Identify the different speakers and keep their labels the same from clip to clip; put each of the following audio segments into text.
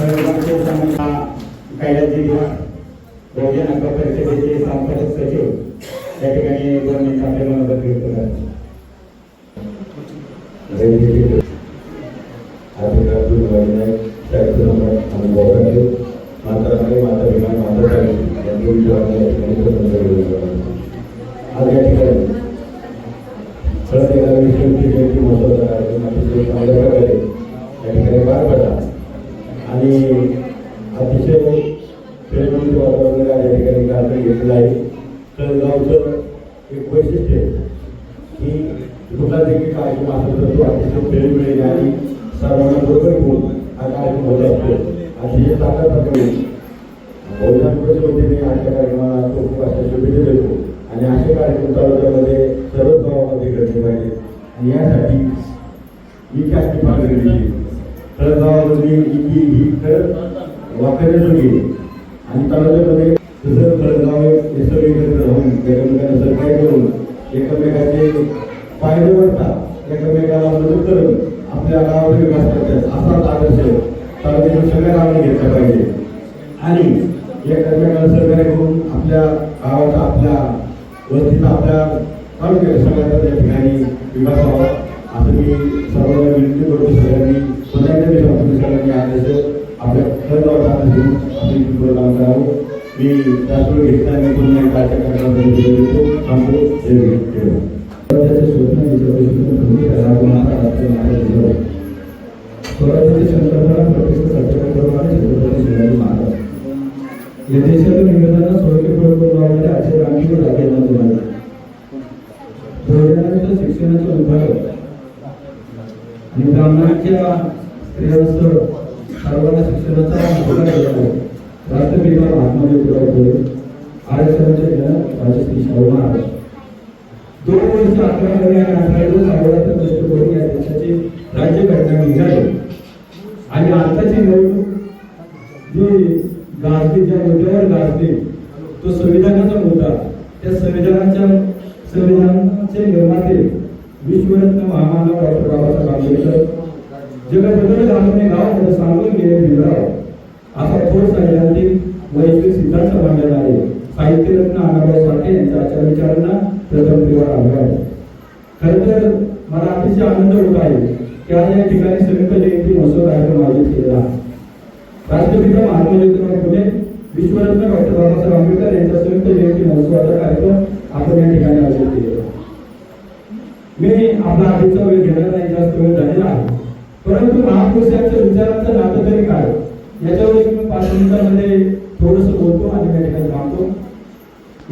Speaker 1: कळगावचे समन्वय कैलास जिल्हा बहुजन हक्क परिषदेचे संपादक सचिव या ठिकाणी दोन मिनिट आपल्या मनोगत व्यक्त
Speaker 2: आज या ठिकाणी परत एका जयंती या ठिकाणी पार पडला आणि अतिशय प्रेमळीत वातावरण या ठिकाणी कार्यक्रम घेतलेला आहे. तर गावचं एक वैशिष्ट्य की कुठला देखील कार्यक्रम असेल तर तो अतिशय प्रेम मिळेल आणि सर्वांना बरोबर घेऊन हा कार्यक्रम होत असतो. अतिशय चांगल्या प्रकारे बहुजनांच्या वतीने आजच्या कार्यक्रमाला खूप खूप अशा शुभेच्छा देतो. आणि असे कार्यक्रम तालुक्यामध्ये सर्वच गावामध्ये घडले पाहिजे. आणि यासाठी मी आजची पाहिजे तर गावामध्ये ही ही खरं वापरण्याजोगी आणि तालुक्यामध्ये तसं फळगाव हे सगळे एकत्र राहून एकमेकांना सहकार्य करून एकमेकाचे फायदे वाटतात एकमेकाला मदत करून आपल्या गावाचा विकास करतात असाच आदर्श तालुक्यातील सगळ्या गावांनी घेतला पाहिजे. आणि एकमेकाला सहकार्य करून आपल्या गावाचा आपल्या वस्तीचा आपल्या तालुक्याच्या सगळ्याचा त्या ठिकाणी विकास व्हावा असं मी सर्वांना विनंती करतो सगळ्यांनी. पुन्हा एकदा आपल्या खरं घेऊन आपण पुढे काम करावं मी पुन्हा देतो
Speaker 1: स्वप्न विचारपूर्वक संकल्पना प्रतिष्ठा सत्याग्रह छत्रपती शिवाजी महाराज या देशातील इंग्रजांना सोयीपूर्वक लावणारे आजचे आणि ब्राह्मणांच्या स्त्रियांसह सर्वांना शिक्षणाचा राष्ट्रपिता महात्मा ज्योतिराव फुले आरक्षणाचे जनक राजश्री शाहू महाराज. दोन वर्ष अकरा महिने आणि अठरा दिवस करून या देशाची राज्यघटना निघाली. आणि आताची निवडणूक जी गाजली ज्या मुद्द्यावर गाजली तो संविधानाचा मुद्दा. त्या संविधानाच्या संविधानाचे निर्माते विश्वरत्न महामानव डॉक्टर बाबासाहेब आंबेडकर जगबद्दल गाव गावामध्ये सांगून गेले भिवराव असा थोर सैद्धांतिक वैश्विक सिद्धांत मांडलेला आहे. साहित्यरत्न अण्णाभाऊ साठे यांच्या आचार विचारांना प्रथम प्रिय आभार आहे. खर तर मला अतिशय आनंद होत आहे की आज या ठिकाणी संयुक्त जयंती महोत्सव कार्यक्रम आयोजित केलेला राष्ट्रपिता महात्मा ज्योतिराव फुले विश्वरत्न डॉक्टर बाबासाहेब आंबेडकर यांच्या संयुक्त जयंती महोत्सवाचा कार्यक्रम आपण या ठिकाणी आयोजित केलेला मी आपला आधीचा वेळ घेणार नाही जास्त वेळ झालेला आहे. परंतु महापुरुषांच्या विचारांचं नातं तरी काय? याच्यावर एक मी पाच मिनिटांमध्ये थोडस बोलतो आणि त्या ठिकाणी थांबतो.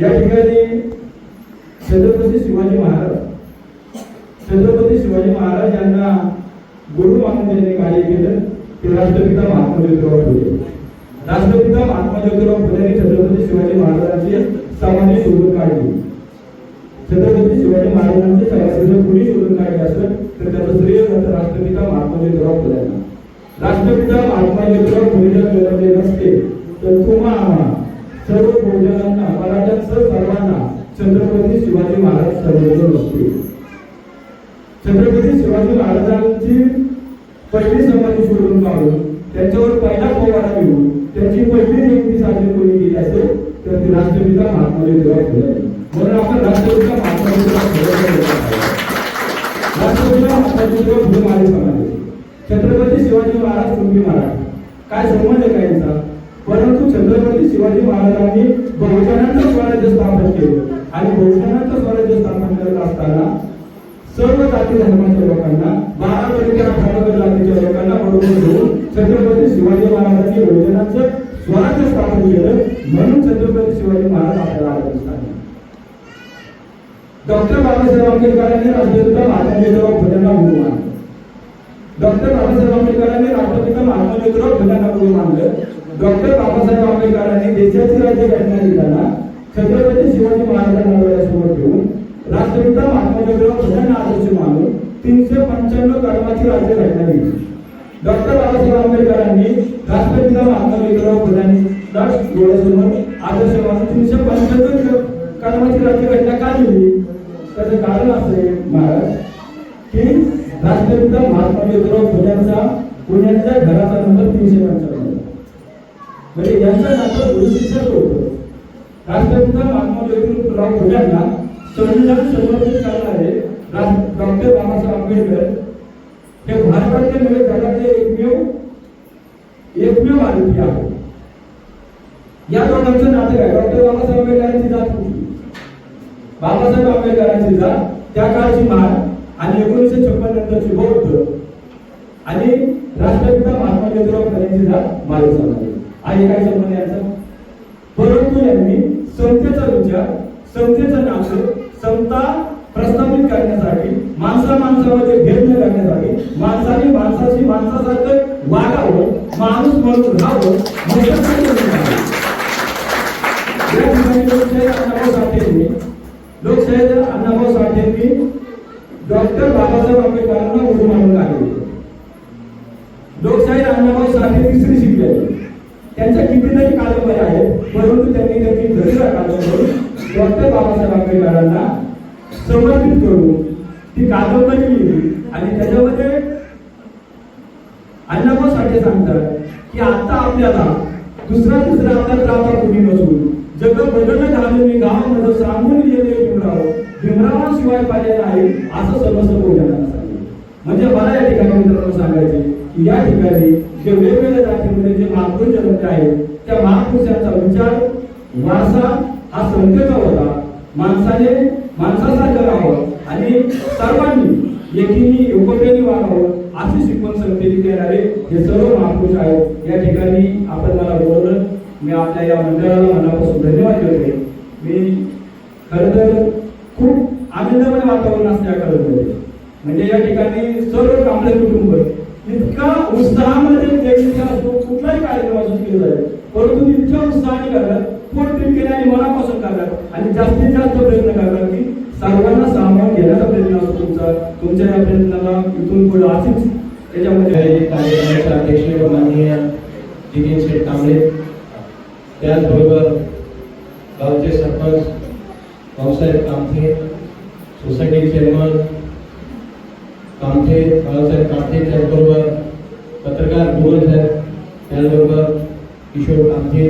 Speaker 1: या ठिकाणी छत्रपती शिवाजी महाराज. छत्रपती शिवाजी महाराज यांना गुरु मानून त्यांनी कार्य केलं. ते राष्ट्रपिता महात्मा ज्योतिराव फुले. राष्ट्रपिता महात्मा ज्योतिराव फुले यांनी छत्रपती शिवाजी महाराजांची सामान्य शोधून काढली छत्रपती शिवाजी महाराजांचे सभासद कुणी शोधून काढले असतं तर त्याचं श्रेय जातं राष्ट्रपिता महात्मा ज्योतिराव फुल्यांना राष्ट्रपिता महात्मा ज्योतिराव फुलेला मिळवले नसते तर तुम्हा आम्हा सर्व भोजनांना मराठ्यांसह सर्वांना छत्रपती शिवाजी महाराज सर्वजण नसते छत्रपती शिवाजी महाराजांची पहिली समाधी शोधून काढून त्याच्यावर पहिला पोवाडा घेऊन त्यांची पहिली जयंती साजरी कोणी केली असेल तर ती राष्ट्रपिता महात्मा ज्योतिराव फुले. म्हणून आपण राष्ट्रपिता महात्मा महात्मा फुले छत्रपती शिवाजी महाराज कुंभी महाराज काय संबंध काय यांचा? परंतु छत्रपती शिवाजी महाराजांनी बहुजनांचं स्वराज्य स्थापन केलं. आणि बहुजनांचं स्वराज्य स्थापन करत असताना सर्व जाती धर्माच्या लोकांना बारा पैकी अठरा जातीच्या लोकांना बरोबर घेऊन छत्रपती शिवाजी महाराजांनी बहुजनांचं स्वराज्य स्थापन केलं. म्हणून छत्रपती शिवाजी महाराज आपल्याला आदर्श डॉक्टर बाबासाहेब आंबेडकरांनी राष्ट्रपिता महात्मा ज्योतिराव गुरु मानलं. डॉक्टर बाबासाहेब आंबेडकरांनी राष्ट्रपिता महात्मा ज्योतिराव फुलेंना गुरु मानलं. डॉक्टर बाबासाहेब आंबेडकरांनी देशाची राज्यघटना लिहिताना छत्रपती शिवाजी महाराजांना डोळ्यासमोर ठेवून राष्ट्रपिता महात्मा ज्योतिराव फुलेंना आदर्श मानून तीनशे पंच्याण्णव कलमाची राज्यघटना लिहिली. डॉक्टर बाबासाहेब आंबेडकरांनी राष्ट्रपिता महात्मा ज्योतिराव फुल्यांना डोळ्यासमोर आदर्श मानून तीनशे पंच्याण्णव कलमाची एकोणपन्नास राज्यघटना का लिहिली? त्याचं कारण असे महाराज की राष्ट्रपिता महात्मा ज्योतिराव फुल्यांचा पुण्याच्या घराचा नंबर तीनशे पंचावन्न. म्हणजे यांचं नातं गुरुशिक्षक होतं. राष्ट्रपिता महात्मा ज्योतिराव फुल्यांना संविधान समर्पित करणारे डॉक्टर बाबासाहेब आंबेडकर. हे भारताचे नव्हे जगातले एकमेव एकमेव आरोपी आहे या दोघांचं नातं आहे डॉक्टर बाबासाहेब आंबेडकरांची जात होती बाबासाहेब आंबेडकरांची जात त्या काळची महान आणि एकोणीसशे छप्पन नंतरची बौद्ध आणि राष्ट्रपिता महात्मा ज्योतिराव फुलेंची जात मालक समाज आहे काय संबंध यांचा. परंतु यांनी समतेचा विचार समतेचं नाश समता प्रस्थापित करण्यासाठी माणसा माणसामध्ये भेद न करण्यासाठी माणसाने माणसाशी माणसासारखं वागावं माणूस म्हणून राहावं याच्यासाठी या ठिकाणी लोकशाही अण्णाभाऊ साठेंनी लोकशाही डॉक्टर बाबासाहेब आंबेडकरांना उभं मानून काढले लोकशाही अण्णाभाऊ साठे तिसरी शिकले त्यांच्या कितीतरी कादंबऱ्या आहेत परंतु त्यांनी त्यांची दसरा कादंबरी डॉक्टर बाबासाहेब आंबेडकरांना समर्पित करून ती कादंबरी लिहिली. आणि त्याच्यामध्ये अण्णाभाऊ साठे सांगतात की आता आपल्याला दुसरा तिसरा आपल्या त्रासा कुणी नसून जग बदलणं झालं मी गावामध्ये सांगून गेले भीमराव भीमरावाशिवाय पाहिजे नाही असं समजतं बोलण्याला म्हणजे मला या ठिकाणी मित्रांनो सांगायचे की या ठिकाणी जे वेगवेगळ्या जातीमध्ये जे महापुरुष जन्मले आहेत त्या महापुरुषांचा विचार वारसा हा संकेत होता. माणसाने माणसासारखं राहावं आणि सर्वांनी एकीने एकोप्याने वागावं अशी शिकवण संकेत देणारे हे सर्व महापुरुष आहेत. या ठिकाणी आपण मला बोलवलं मी आपल्या या मंडळाला मनापासून धन्यवाद देतो. मी खरं तर खूप आनंदमय वातावरण असते या कळमध्ये. म्हणजे या ठिकाणी सर्व कांबळे कुटुंब इतका उत्साहामध्ये देखील असतो कुठलाही कार्यक्रम असू केला जाईल परंतु इतक्या उत्साहाने करतात पोट केले आणि मनापासून करतात आणि जास्तीत जास्त प्रयत्न करतात की सर्वांना सामावून घेण्याचा प्रयत्न असतो तुमचा. तुमच्या या प्रयत्नाला इथून पुढे असेच त्याच्यामध्ये
Speaker 3: कार्यक्रमाचे अध्यक्ष माननीय नितीन शेठ कांबळे. त्याचबरोबर गावचे सरपंच भाऊसाहेब कामथे सोसायटी चेअरमन कामथे बाळासाहेब कामथे त्याचबरोबर पत्रकार भुवन साहेब त्याचबरोबर किशोर कामथे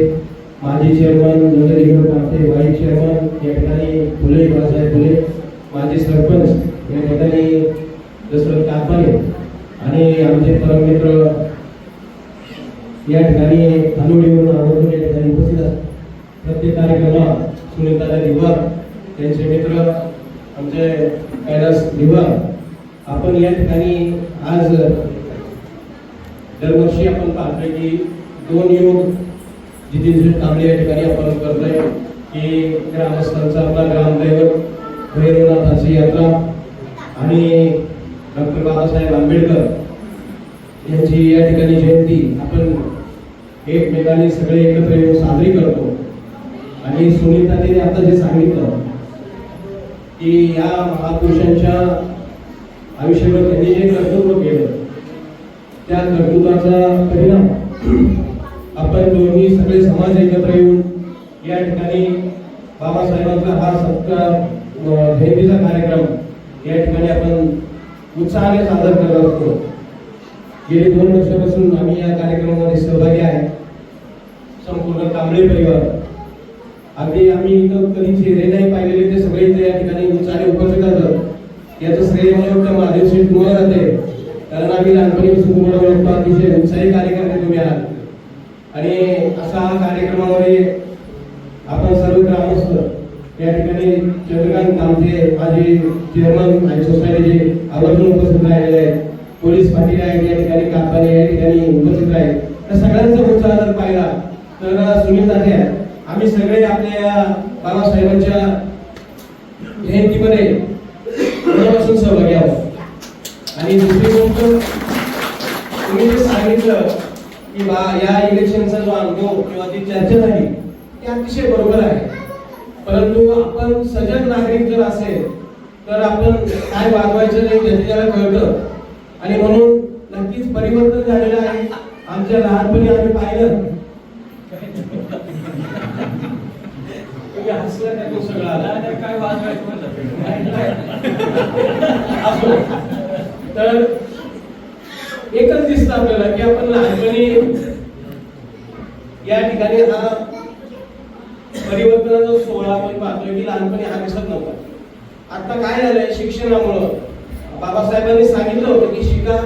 Speaker 3: माजी chairman Nandkishor Kamthe vice chairman या ठिकाणी फुले बाळासाहेब फुले माजी सरपंच या ठिकाणी दसरथ कापाले आणि आमचे परममित्र या ठिकाणी धानुडीवरून आवर्जून या ठिकाणी उपस्थित असतात प्रत्येक कार्यक्रमात सुनीता दिवार त्यांचे मित्र आमचे कैलास दिवार आपण या ठिकाणी आज दरवर्षी आपण पाहतोय की दोन योग जितेंद्र कांबळे या ठिकाणी आपण करतोय की ग्रामस्थांचा आपला ग्रामदैवत भैरवनाथाची यात्रा आणि डॉक्टर बाबासाहेब आंबेडकर यांची या ठिकाणी जयंती आपण एकमेकांनी सगळे एकत्र येऊन साजरी करतो. आणि सुनीता तिने आता जे सांगितलं की या महापुरुषांच्या आयुष्यावर त्यांनी जे कर्तृत्व केलं त्या कर्तृत्वाचा परिणाम आपण दोन्ही सगळे समाज एकत्र येऊन या ठिकाणी बाबासाहेबांचा हा सत्कार जयंतीचा कार्यक्रम या ठिकाणी आपण उत्साहाने सादर करत असतो गेली दोन वर्षापासून आम्ही या कार्यक्रमामध्ये सहभागी कांबळे परिवार अगदी आम्ही इथं कधी चेहरे नाही पाहिलेले ते सगळे इथे या ठिकाणी उत्साहाने उपस्थित असतात याचं श्रेय मला वाटतं महादेव शेठ तुम्हाला जाते कारण आम्ही लहानपणीपासून तुम्हाला ओळखतो अतिशय उत्साही कार्यक्रम तुम्ही आहात. आणि असा हा कार्यक्रमामध्ये आपण सर्व ग्रामस्थ या ठिकाणी चंद्रकांत कामथे माझे चेअरमन आणि सोसायटीचे आवर्जून उपस्थित राहिलेले आहेत. पोलीस पाटील आहेत या ठिकाणी कापाने या ठिकाणी उपस्थित आहेत. त्या सगळ्यांचा उत्साह जर पाहिला तर सुनील दादा आम्ही सगळे आपल्या या बाबासाहेबांच्या जयंतीमध्ये मनापासून सहभागी आहोत. आणि दुसरी गोष्ट तुम्ही जे सांगितलं की बा या इलेक्शनचा जो अनुभव किंवा जी चर्चा झाली ती अतिशय बरोबर आहे. परंतु आपण सजग नागरिक जर असेल तर आपण काय वागवायचं नाही त्याचे त्याला कळतं. आणि म्हणून नक्कीच परिवर्तन झालेलं आहे. आमच्या लहानपणी आम्ही पाहिलं तुम्ही हसलं तो सगळं आणि काय वाद तर एकच दिसतं आपल्याला की आपण लहानपणी या ठिकाणी हा परिवर्तनाचा सोहळा आपण पाहतोय की लहानपणी हा दिसत नव्हता. आता काय झालंय? शिक्षणामुळं बाबासाहेबांनी सांगितलं होतं की शिका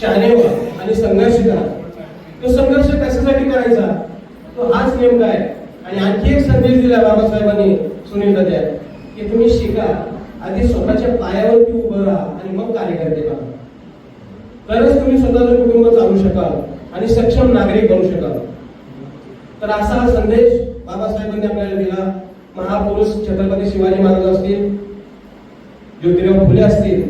Speaker 3: शहाणे व्हा आणि संघर्ष करा. तो संघर्ष कशासाठी करायचा? तो हाच नेमका आहे. आणि आणखी एक संदेश दिला बाबासाहेबांनी सुनील दादा की तुम्ही शिका आधी स्वतःच्या पायावरती उभं राहा आणि मग कार्यकर्ते बघा तरच तुम्ही स्वतःचं कुटुंब चालू शकाल आणि सक्षम नागरिक बनू शकाल. तर असा हा संदेश बाबासाहेबांनी आपल्याला दिला. महापुरुष छत्रपती शिवाजी महाराज असतील ज्योतिराव फुले असतील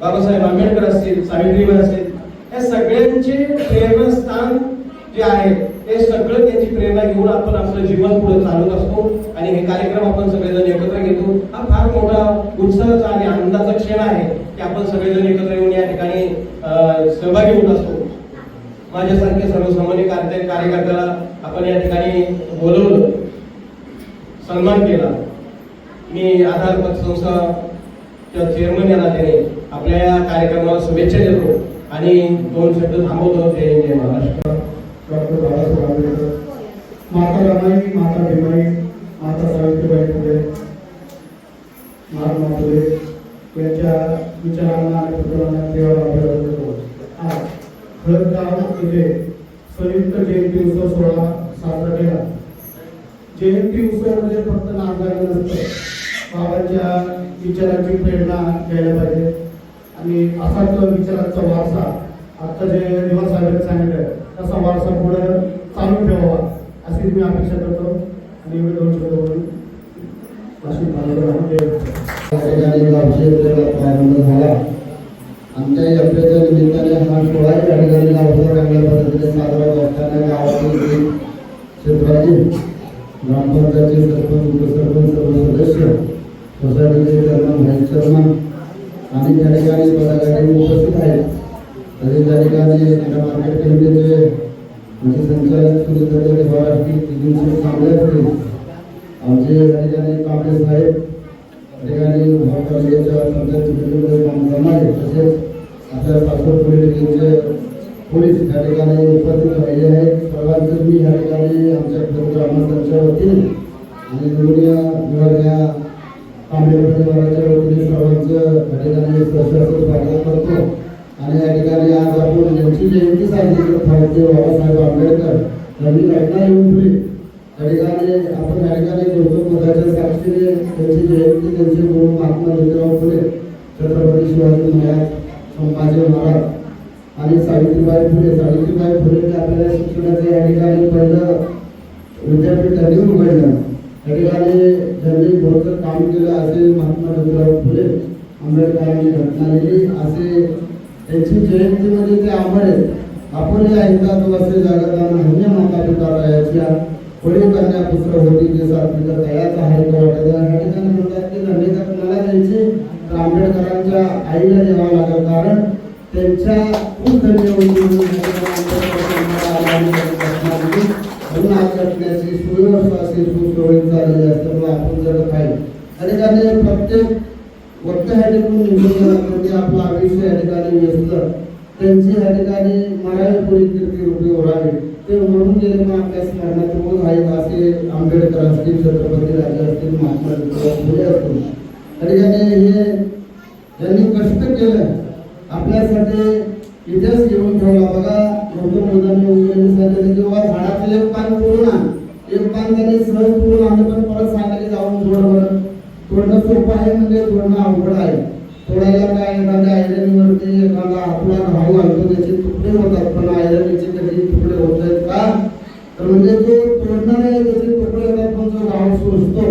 Speaker 3: बाबासाहेब आंबेडकर असतील सावित्रीबाई असतील या सगळ्यांचे प्रेरणास्थान जे आहे हे सगळं त्यांची प्रेरणा घेऊन आपण आपलं जीवन पुढे चालवत असतो आणि हे कार्यक्रम आपण सगळेजण एकत्र घेतो. हा फार मोठा उत्साहाचा आणि आनंदाचा क्षण आहे की आपण सगळेजण एकत्र येऊन या ठिकाणी सहभागी होत असतो. माझ्यासारखे सर्वसामान्य कार्यकर्त्याला आपण या ठिकाणी बोलवलं. सन्मान केला. मी आधार पतसंस्था चेअरमन या नात्याने आपल्या या कार्यक्रमाला शुभेच्छा देतो. आणि दोन शब्द थांबवतो. जय जय महाराष्ट्र.
Speaker 1: डॉक्टर माता रमाई माता भीमाई माता सावित्रीबाई फुले महात्मा फुले यांच्या विचारांना आणि पुतळ्यांना देवाला अभिवादन करतो आज खळदगाव येथे संयुक्त जयंती उत्सव सोहळा साजरा केला. जयंती उत्सव म्हणजे फक्त नाचगाणं नसतं. बाबांच्या विचारांची प्रेरणा घ्यायला पाहिजे. आणि असाच विचारांचा वारसा आता जे निवास साहेबांनी सांगितलं तसा वारसा पुढे चालू ठेवावा. अशीच मी अपेक्षा करतो. आणि एवढे दोन शब्द बोलून
Speaker 4: ठिकाणी झाला आमच्या यात्रेच्या निमित्ताने हा या ठिकाणी गावचा चांगल्या पद्धतीने साजरा होत गावातील क्षेत्रातील ग्रामपंचायतचे सरपंच उपसरपंच सर्व सदस्य सोसायटीचे चेअरमन व्हाईस चेअरमन आणि त्या ठिकाणी पदाधिकारी उपस्थित आहेत. तसेच त्या ठिकाणी मार्केट कमिटीचे म्हणजे संचालक सुनील देवार असतील तिघींचे चांगले असतील आमचे या ठिकाणी कांबळे साहेब ठिकाणी महापालिकेच्या पंचायत समितीमध्ये काम करणारे तसेच आपल्या पासपोर्ट पोलीस पोलीस या ठिकाणी उपस्थित राहिले आहेत. सर्वांचं मी या ठिकाणी आमच्या सर्व ग्रामस्थांच्या वतीने आणि दोन्ही विभागल्या कांबळे परिवाराच्या वतीने सर्वांचं या ठिकाणी स्वागत करतो. आणि या ठिकाणी आज आपण यांची जयंती साजरी करत आहोत. ते बाबासाहेब आंबेडकर यांनी घटना येऊन पुढे त्या ठिकाणी आपण या ठिकाणी गौतम बुद्धाच्या साक्षीने त्यांची जयंती त्यांचे गुरु महात्मा ज्योतिराव फुले छत्रपती शिवाजी महाराज संभाजी महाराज आणि सावित्रीबाई फुले. सावित्रीबाई फुले आपल्याला शिक्षणाचं या ठिकाणी पहिलं विद्यापीठ त्यांनी उघडलं. त्या ठिकाणी ज्यांनी भरपूर काम केलं असे महात्मा ज्योतिराव फुले आंबेडकरांनी घटना लिहिली. असे त्यांची जयंतीमध्ये ते आंबळे आपण या हिंदात वसे जागताना धन्य माता पिता रायाच्या पुढे कन्या पुत्र होती ते सात्विक तयाच आहे तो वाटत या ठिकाणी म्हणतात की धन्यता कुणाला द्यायची तर आंबेडकरांच्या आईला द्यावा लागेल. कारण त्यांच्या खूप धन्य होती म्हणून आज घटनेची सुव्यवस्था अशी सुसुरळीत झालेली असल्यामुळे आपण जगत आहे आणि ठिकाणी प्रत्येक वक्त ह्या ठिकाणी निवडून आयुष्य या ठिकाणी व्यस्त त्यांची या ठिकाणी मराठी पुरी कीर्ती रूपी ओढावी ते म्हणून गेले मग आपल्या स्मरणात रोज आहेत असे आंबेडकर असतील छत्रपती राजे असतील महात्मा ज्योतिराव फुले असतील. या ठिकाणी हे ज्यांनी कष्ट केलं आपल्यासाठी इतिहास घेऊन ठेवला. बघा गौतम बुद्धांनी उजळणी सांगितलं जेव्हा झाडाचं एक पान पूर्ण एक पान त्यांनी सहज पूर्ण आम्ही पण परत सांगायला जाऊन थोडं बरं तोडणं सोपं आहे म्हणजे तोडणं अवघड आहे. तोडायला काय एखाद्या आयरनवरती एखादा आपला घाऊ घालतो त्याचे तुकडे होतात पण आयरनचे कधी तुकडे होत आहेत का? तर म्हणजे तो तोडणार आहे त्याचे तुकडे होतात पण जो घाव सोसतो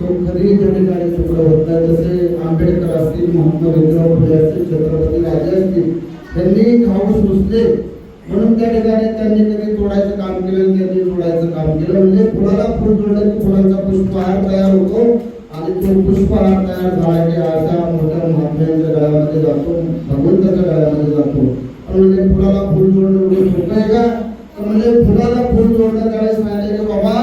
Speaker 4: तो कधी त्या ठिकाणी तुकडे होत नाही. जसे आंबेडकर असतील महात्मा ज्योतिराव फुले असतील छत्रपती राजे असतील त्यांनी घाव सोसले. म्हणून त्या ठिकाणी त्यांनी कधी तोडायचं काम केलं त्यांनी तोडायचं काम केलं. म्हणजे फुलाला फुल जोडलं की फुलांचा पुष्पहार तयार होतो. आणि पुष्पहार तयार झाला की अशा मोठ्या महात्म्यांच्या गळ्यामध्ये जातो भगवंताच्या गळ्यामध्ये जातो. म्हणजे फुलाला फुल जोडणं एवढं सोपं आहे का? तर म्हणजे फुलाला फुल जोडणं त्यावेळेस सांगितलं की बाबा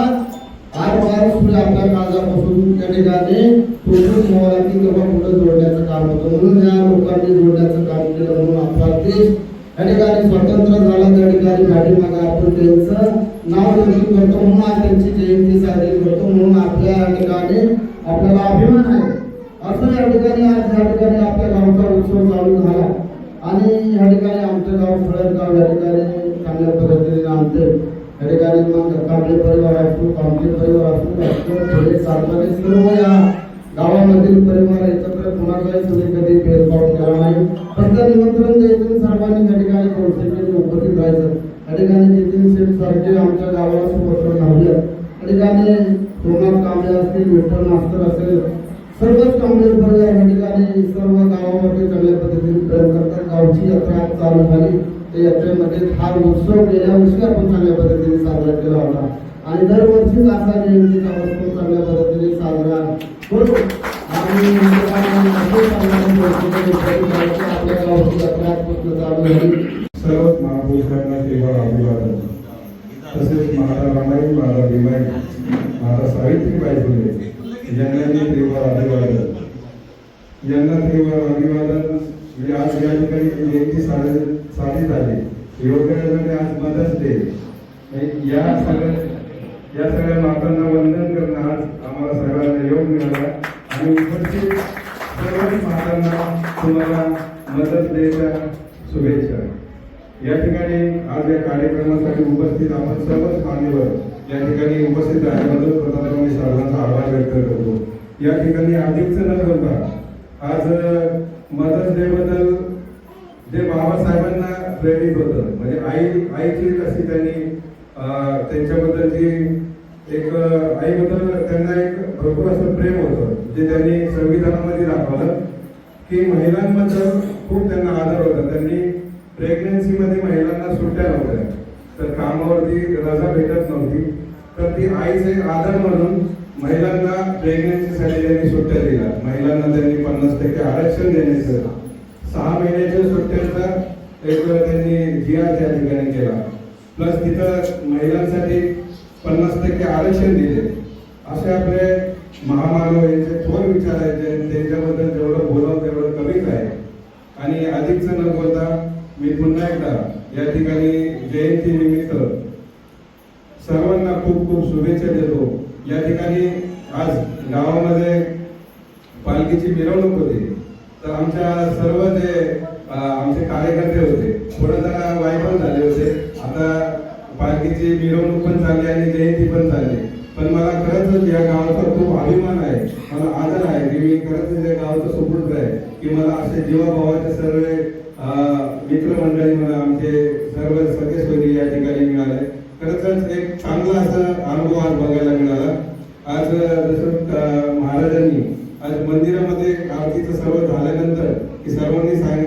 Speaker 4: आठ बारा गाव आपल्या काळजापासून त्या ठिकाणी तोडून मोहराची किंवा फुलं जोडण्याचं काम होतं म्हणून या लोकांनी जोडण्याचं काम केलं म्हणून आपला देश या ठिकाणी स्वतंत्र झाला त्या ठिकाणी पाठीमागा आपण त्यांचं नाव रोशन करतो म्हणून आज त्यांची जयंती साजरी करतो म्हणून आपल्या या ठिकाणी आपल्याला अभिमान आहे. असं या ठिकाणी आज या ठिकाणी आपल्या गावचा उत्सव चालू झाला. आणि या ठिकाणी आमचं गाव फळदगाव या ठिकाणी चांगल्या पद्धतीने आमचे या ठिकाणी मग कांबळे परिवार असतो कांबळे परिवार असो सर्व या गावामधील परिवार एकत्र कुणाचाही तुम्ही कधी भेदभाव केला नाही. फक्त निमंत्रण द्यायचं सर्वांनी त्या ठिकाणी कौशल्याने उपस्थित राहायचं. त्या ठिकाणी नितीन शेठ सारखे आमच्या गावाला सुपत्र लावले त्या ठिकाणी सोमनाथ कांबळे असतील विठ्ठल मास्तर असेल सर्वच कांबळे परिवार या ठिकाणी सर्व गावामध्ये चांगल्या पद्धतीने प्रेम करतात. गावची यात्रा चालू झाली. त्या यात्रेमध्ये हा उत्सव गेल्या वर्षी आपण चांगल्या पद्धतीने साजरा केला होता. आणि दरवर्षीच असा जयंतीचा उत्सव चांगल्या पद्धतीने साजरा आणि
Speaker 5: सर्वच महापुरुषांना तेव्हा अभिवादन तसेच महाराज रामाई महाराज भीमाई महाराज सावित्रीबाई फुले यांनाही तेव्हा अभिवादन. यांना तेव्हा अभिवादन. म्हणजे आज या ठिकाणी म्हणजे जयंती साजरी साजरी झाली. योगायोगाने आज मदत डे या सगळ्या या सगळ्या मातांना वंदन करणं आज आम्हाला सगळ्यांना योग मिळाला. आणि उपस्थित सर्वच मातांना तुम्हाला मदत द्यायच्या शुभेच्छा. या ठिकाणी आज या कार्यक्रमासाठी उपस्थित आपण सर्वच मान्यवर या ठिकाणी उपस्थित राहिल्याबद्दल प्रथम मी सर्वांचा आभार व्यक्त करतो. या ठिकाणी आधीच न करता. आज मदर्स डे बद्दल जे बाबासाहेबांना प्रेरित होतं म्हणजे आई आईची कशी त्यांनी त्यांच्याबद्दलची एक आईबद्दल त्यांना एक भरपूर असं प्रेम होतं. जे त्यांनी संविधानामध्ये दाखवलं की महिलांबद्दल खूप त्यांना आदर होता. त्यांनी प्रेग्नन्सीमध्ये महिलांना सुट्ट्या नव्हत्या तर कामावरती रजा भेटत नव्हती. तर ती आईचे आदर म्हणून महिलांना प्रेग्नन्सीसाठी त्यांनी सुट्ट्या दिल्या. महिलांना त्यांनी पन्नास टक्के आरक्षण देण्याचं. सहा महिन्याच्या सुट्ट्यांचा एक त्यांनी जिया त्या ठिकाणी केला. प्लस तिथं महिलांसाठी पन्नास टक्के आरक्षण दिले. असे आपले महामानव यांचे थोर विचार आहेत त्यांच्याबद्दल जेवढं बोलावं तेवढं कमीच आहे. आणि अधिकच न बोलता मी पुन्हा एकदा या ठिकाणी जयंती निमित्त सर्वांना खूप खूप शुभेच्छा देतो. या ठिकाणी आज गावामध्ये पालखीची मिरवणूक होती. तर आमच्या सर्व जे आमचे कार्यकर्ते होते थोडं जरा वायफल झाले होते. आता पालखीची मिरवणूक पण चालली आणि जयंती पण चालली. पण मला खरंच या गावाचा खूप अभिमान आहे. मला आदर आहे. की मी खरंच या गावाचा सुपूर्द आहे की मला असे जीवाभावाचे सर्व मित्रमंडळी मला आमचे सर्व सगळे या ठिकाणी मिळाले. खरंच एक चांगला असा अनुभव आज बघायला मिळाला. आज जसं अ, महाराजांनी आज मंदिरामध्ये आरतीचं सर्व झाल्यानंतर की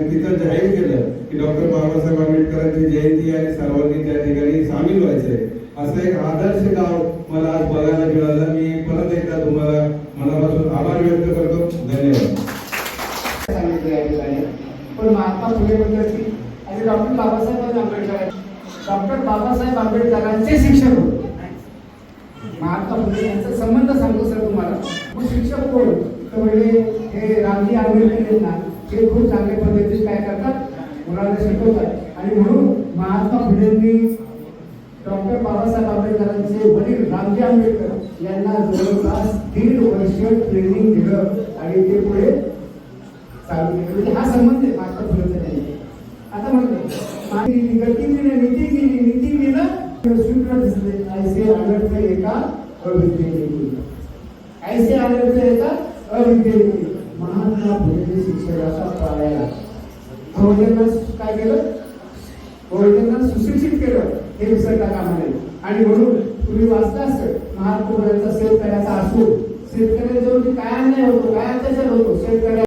Speaker 5: तिथं जाहीर केलं की डॉक्टर बाबासाहेब आंबेडकरांची जयंती आणि सर्वांनी त्या ठिकाणी सामील व्हायचंय असं एक आदर्श गाव मला आज बघायला मिळालं. मी परत एकदा तुम्हाला मनापासून आभार व्यक्त करतो. धन्यवाद.
Speaker 6: पण महात्मा फुले बद्दलची आणि डॉक्टर बाबासाहेब आंबेडकर डॉक्टर बाबासाहेब आंबेडकरांचे शिक्षक होते. महात्मा फुले यांचा संबंध सांगतो सर तुम्हाला. मग शिक्षक कोण? तर म्हणजे हे रामजी आंबेडकर आहेत ते खूप चांगल्या पद्धतीने काय करतात मुलांना शिकवतात. आणि म्हणून महात्मा फुलेंनी डॉक्टर बाबासाहेब आंबेडकरांचे वडील रामजी आंबेडकर यांना जवळपास दीड वर्ष ट्रेनिंग दिलं आणि ते पुढे चालू केलं. म्हणजे हा संबंध आहे महात्मा फुलेचा त्यांनी. आता म्हणतो माझी केली नीती केली नीती केलं स्वीकार दिसले. ऐसे आढळते एका अविद्येने ऐसे आढळते एका अविद्येने महात्मा फुलेने शिक्षणाचा पाळायला बहुजनांना काय केलं? बहुजनांना सुशिक्षित केलं. हे विसरता कामा नये आणि म्हणून तुम्ही वाचता असत महात्मा फुलेंचा शेतकऱ्याचा असून शेतकऱ्याच्या काय अन्याय होतो काय अत्याचार होतो शेतकऱ्या